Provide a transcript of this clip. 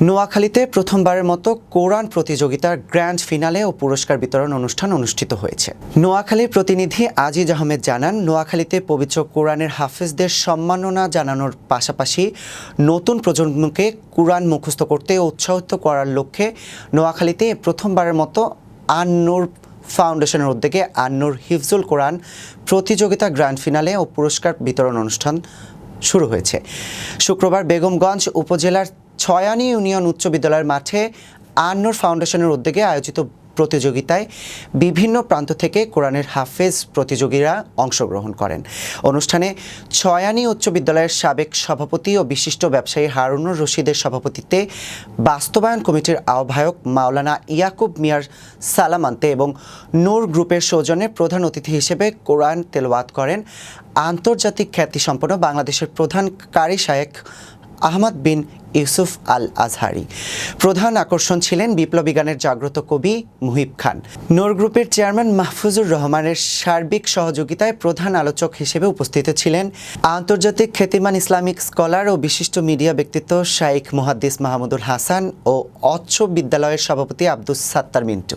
নোয়াখালীতে প্রথমবারের মতো কোরআন প্রতিযোগিতার গ্র্যান্ড ফিনালে ও পুরস্কার বিতরণ অনুষ্ঠান অনুষ্ঠিত হয়েছে। নোয়াখালীর প্রতিনিধি আজিজ আহমেদ জানান, নোয়াখালীতে পবিত্র কোরআনের হাফেজদের সম্মাননা জানানোর পাশাপাশি নতুন প্রজন্মকে কোরআন মুখস্থ করতে উৎসাহিত করার লক্ষ্যে নোয়াখালীতে প্রথমবারের মতো আন্নুর ফাউন্ডেশনের উদ্যোগে আন্নুর হিফজুল কোরআন প্রতিযোগিতা গ্র্যান্ড ফিনালে ও পুরস্কার বিতরণ অনুষ্ঠান শুরু হয়েছে। শুক্রবার বেগমগঞ্জ উপজেলার ছয়ানি ইউনিয়ন উচ্চ বিদ্যালয়ের মাঠে আন্নুর ফাউন্ডেশনের উদ্যোগে আয়োজিত প্রতিযোগিতায় বিভিন্ন প্রান্ত থেকে কোরআনের হাফেজ প্রতিযোগীরা অংশগ্রহণ করেন। অনুষ্ঠানে ছয়ানি উচ্চ বিদ্যালয়ের সাবেক সভাপতি ও বিশিষ্ট ব্যবসায়ী হারুনুর রশিদের সভাপতিত্বে বাস্তবায়ন কমিটির আহ্বায়ক মাওলানা ইয়াকুব মিয়ার সালামান্তে এবং নূর গ্রুপের সৌজন্যে প্রধান অতিথি হিসেবে কোরআন তেলওয়াত করেন আন্তর্জাতিক খ্যাতিসম্পন্ন বাংলাদেশের প্রধান কারি শায়েক আহমদ বিন ইউসুফ আল আজহারি প্রধান আকর্ষণ ছিলেন বিপ্লবী গানের জাগ্রত কবি মুহিব খান। নোর গ্রুপের চেয়ারম্যান মাহফুজুর রহমানের সার্বিক সহযোগিতায় প্রধান আলোচক হিসেবে উপস্থিত ছিলেন আন্তর্জাতিক খ্যাতিমান ইসলামিক স্কলার ও বিশিষ্ট মিডিয়া ব্যক্তিত্ব শাইখ মুহাদ্দিস মাহমুদুল হাসান ও অচ্ছ বিদ্যালয়ের সভাপতি আব্দুস সাত্তার মিন্টু।